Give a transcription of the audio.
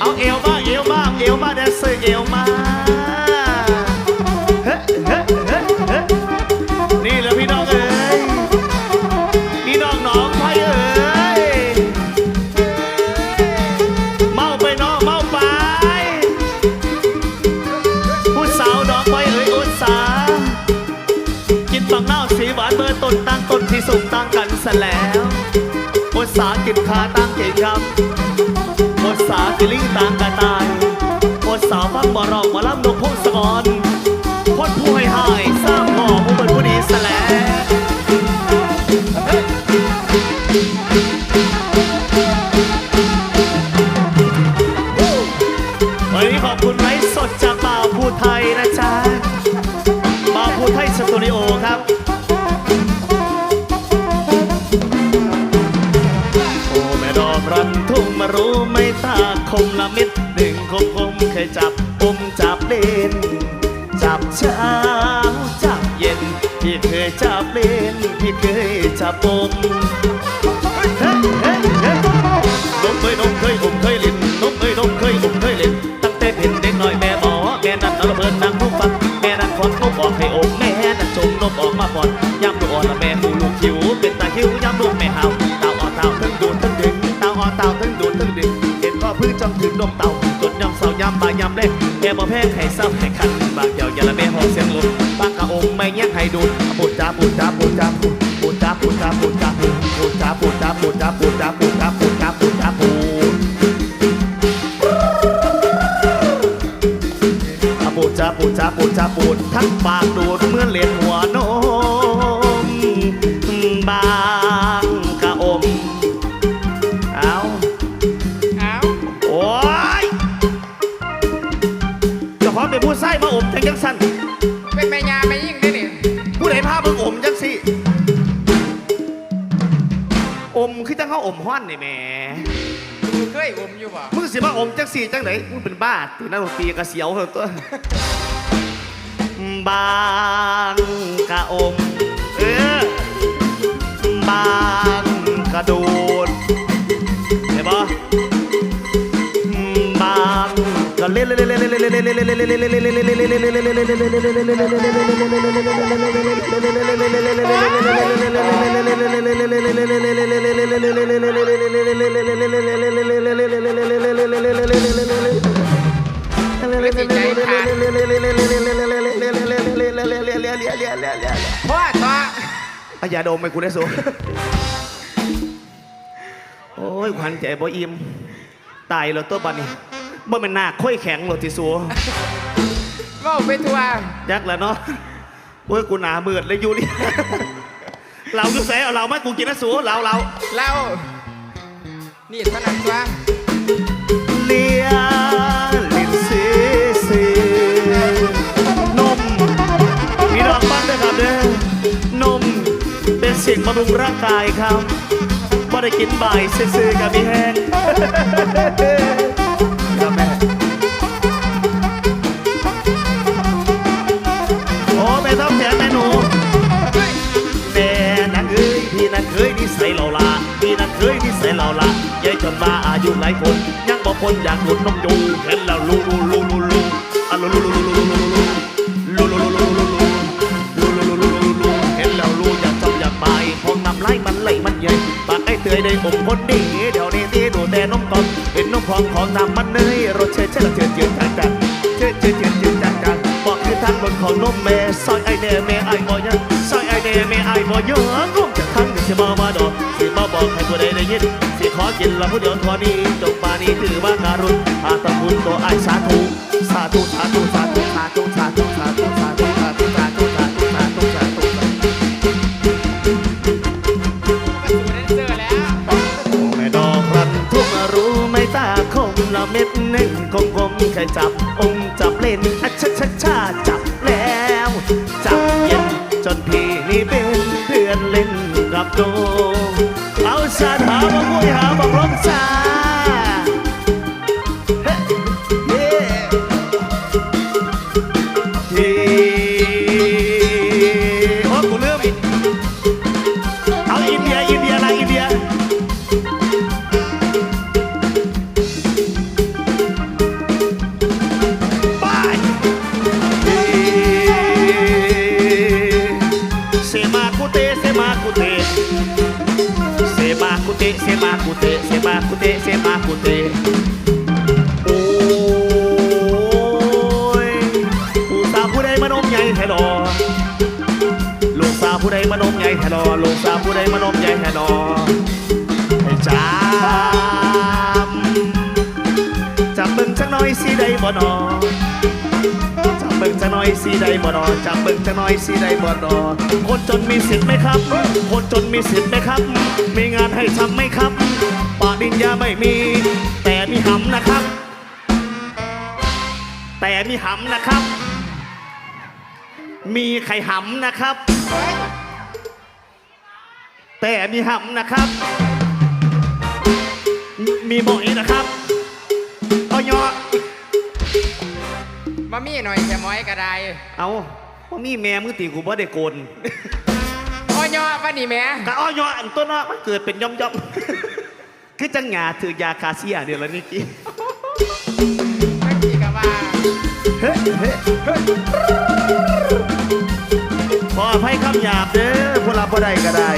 เอาเอวมาเอวมาเอวมาแดนเซเอวมาเฮ้เฮ้เฮ้เฮ้นี่เลยพี่น้องเอ้ยพี่น้องหนองไผ่เอ้ยเมาไปน้อเมาไปผู้สาวหนองไผ่เอ้ยอุตสากินบักเน่าสีหวานเบอร์ต้นตังต้นที่สุกตั้งกันซะแล้ว ภาษาเก็บขาตางเก็บคำภาษากิลิงตางกระตายภาษาฟังบ่อรองมาล่ำนกพงศกรพดผู้ให้หา จับเล่น จับเช้าจับเย็น พี่เคยจับเล่น พี่เคยจับปมนมเคยนมเคยอมเคยลิ้นนมเคยนมเคยอมเคยลินตั้งแต่เป็นเด็กน้อยแม่บอกแม่นั่นเอาระเพิ่นนั่งผู้ฟังแม่นั่นคอนนมบอกให้อมแม่นั้นชมนมออกมาปอนยำลูกอ่อนละแม่หูลูกคิวเป็นตาคิ้วยำลูกแม่หาวเต่าอ่อนเต่าทั้งดูดทั้งดึงเต่าอ่อนเต่าทั้งดูดทั้งดึงเห็นพ่อพื้นจังถึงนมเต่า ยำบางยำเล็กแกบ่แพ้ไข่ซ้ำไข่ขันบางเกี่ยวยาละแม่หอมเสียงลมปากกะองไม่เงี้ยกไข่ดูปูดจ้าปูดจ้าปูดจ้าปูดจ้าปูดจ้าปูดจ้าปูดจ้าปูดจ้าปูดจ้าปูดจ้าปูดจ้าปูดจ้าปูดจ้าปูดปูดจ้าปูดจ้าปูดจ้าปูดทั้งปากดูดเหมือนเลนหัวนมบาง เป็นจังสันเป็นแม่ยาไม่ยิ่งได้นี่ผู้ใดพาเบิ่งอมจังสิอมคือตั้งเขาอมห้อนนี่แมกูเคยอมอยู่บ่มึงสิมาอมจังสี่จังไหนมึงเป็นบ้าตื่นนั่งตีกระเสียวเหรอตัวบางกะอมเออบางกะดู พ่อต่ออายาดมไปกูได้สูโอ้ยขวัญใจบ่อิ่มตายแล้วตัวบัดนี้ บ่แม่นหน้าค่อยแข็งหรอกที่สัวเว่าไปทัวยักแล้วเนาะโอ้ยกูหนาเบือดเลยอยู่นี่ เราคือแสเอาเราไหมากูกินนะสัวเราเราเรานี่เท่านั้นตัวเลียลินซีซีนมมีดอกบ้านด้วยครับเด้อนมเป็นสิ่งบำรุงร่างกายครับบ่ได้กินบ่ายซื่อๆกับมีแห้ง ครับแม่โอ้แม่ต้องแถมแม่หนูแม่นักเอ้ยพี่นักเคยนิสัยเหล่าลาพี่นักเคยนิสัยเหล่าลายายจนมาอายุหลายคนยังบอกคนอยากหลุดนมยูเห็นแล้วลูลูลูลูลูอะลูลูลูลูลูลูลูลูลูลูลูลูลูลูลูลูลูลูลูเห็นแล้วลูอยากจำอยากไปพองนำไล่มันไหลมันใหญ่ปากไอ้เตยได้อมคนดีเดี๋ยวนี้ที่ดูแต่นมกอมเห็นนม พองของน้ำมันเนยรสเชยเชยเจือเจือจางจางเชยเชยเจือเจือจางจางบอกคือทางบนของนมแม่ซอยไอเน่แม่ไอบ่ยังซอยไอเน่แม่ไอบ่เยอะร่มจากทั้งที่สิมามาดอกสิมาบอกให้ผู้ใดได้ยินสิขอกินละผู้เดียวทอนี้จงปานี้ถือว่าการุณอาตะคุณตัวไอสาธุสาธุสาธุสาธุสาธุ ละเม็ดหนึ่งของผมใครจับองค์จับเล่นอะชะชะชาจับแล้ว จับเย็นจนพี่นี่เป็นเพื่อนเล่นกับโดเอาสาหามาคุยหาบอกร้องซา มากุเตเสมากุเตเสมากุเตโอ้ยผู้สาวผู้ใดมานมใหญ่แท้ดอลูกสาวผู้ใดมานมใหญ่แท้ดอลูกสาวผู้ใดมานมใหญ่แท้ดอให้จำจับเบิ่งจักหน่อยสิได้บ่นอ จับเบิ่งจะน้อยสีใดบ่ดอจับเบิ่งจะน้อยสีใดบ่ดอคนจนมีสิทธิ์ไหมครับ คนจนมีสิทธิ์ไหมครับ มีงานให้ทำไหมครับปริญญาไม่มี แต่มีหำนะครับ แต่มีหำนะครับ มีไข่หำนะครับ แต่มีหำนะครับ มีหมอยนะครับ มามีหน่อยแค่ม้อยก็ได้เอาว่ามีแม่มือตีกูบ่ได้โกนโอ้ยอว่านี่แหม่กะอ้อยออันต้นเนาะมันเกิดเป็นย่อมย่อมๆคือจังหงาถือยาคาเซียเดี๋ยวละนี่กี้เมื่อกี้ก็ว่าเฮ้ยเฮ้ยเฮ้ยขออภัยคำหยาบเด้อพวกเราบ่ได้ก็ได้